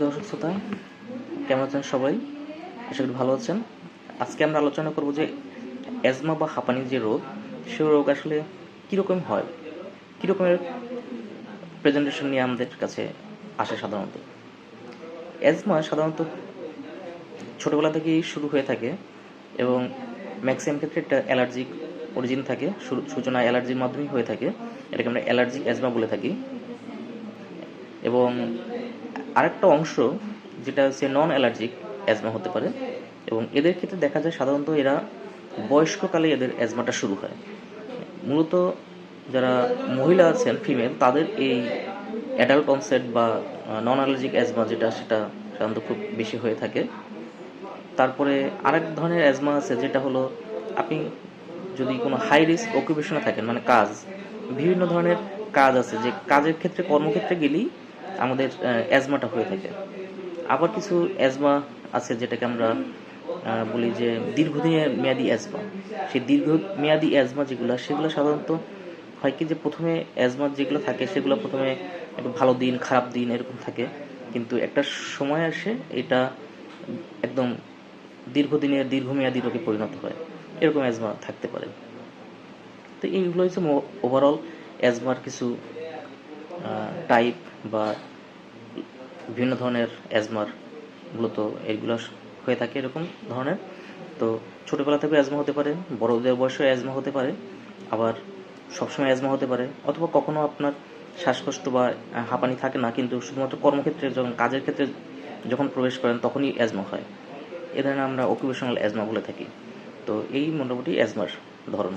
দর্শক শ্রোতা, কেমন আছেন সবাই? আশা করি ভালো আছেন। আজকে আমরা আলোচনা করব যে অ্যাজমা বা হাঁপানির যে রোগ, সে রোগ আসলে কীরকম হয়? কীরকমের প্রেজেন্টেশন নিয়ে আমাদের কাছে আসে সাধারণত। অ্যাজমা সাধারণত ছোটোবেলা থেকেই শুরু হয়ে থাকে এবং ম্যাক্সিমাম ক্ষেত্রে একটা অ্যালার্জিক অরিজিন থাকে সূচনা অ্যালার্জির মাধ্যমেই হয়ে থাকে। এটাকে আমরা অ্যালার্জিক অ্যাজমা বলে থাকি। এবং আরেকটা অংশ যেটা হচ্ছে নন অ্যালার্জিক অ্যাজমা হতে পারে এবং এদের ক্ষেত্রে দেখা যায় সাধারণত এরা বয়স্ককালে এদের অ্যাজমাটা শুরু হয়। মূলত যারা মহিলা আছেন ফিমেল তাদের এই অ্যাডাল্ট অনসেট বা নন অ্যালার্জিক অ্যাজমা যেটা, সেটা সাধারণত খুব বেশি হয়ে থাকে। তারপরে আরেক ধরনের অ্যাজমা আছে যেটা হলো আপনি যদি কোনো হাই রিস্ক অকুপেশনে থাকেন মানে কাজ, বিভিন্ন ধরনের কাজ আছে যে কাজের ক্ষেত্রে, কর্মক্ষেত্রে গেলেই আমাদের অ্যাজমাটা হয়ে থাকে। আবার কিছু অ্যাজমা আছে যেটাকে আমরা বলি যে দীর্ঘদিনের মেয়াদি অ্যাজমা সেই দীর্ঘ মেয়াদি অ্যাজমা যেগুলো, সেগুলো সাধারণত হয় কি যে প্রথমে অ্যাজমা যেগুলো থাকে, সেগুলো প্রথমে একটু ভালো দিন, খারাপ দিন এরকম থাকে। কিন্তু একটা সময় আসে এটা একদম দীর্ঘদিনের, দীর্ঘমেয়াদী রোগে পরিণত হয়। এরকম অ্যাজমা থাকতে পারে। তো এইগুলো হচ্ছে ওভারঅল অ্যাজমার কিছু টাইপ বা বিভিন্ন ধরনের অ্যাজমার মূলত এগুলো হয়ে থাকে এরকম ধরনের। তো ছোটোবেলা থেকে অ্যাজমা হতে পারে, বড়দের বয়সে অ্যাজমা হতে পারে, আবার সবসময় অ্যাজমা হতে পারে, অথবা কখনো আপনার শ্বাসকষ্ট বা হাঁপানি থাকে না, কিন্তু শুধুমাত্র কর্মক্ষেত্রে যখন, কাজের ক্ষেত্রে যখন প্রবেশ করেন, তখনই অ্যাজমা হয়। এ ধরনের আমরা অকুপেশনাল অ্যাজমা বলে থাকি। তো এই মোটামুটি অ্যাজমার ধরন।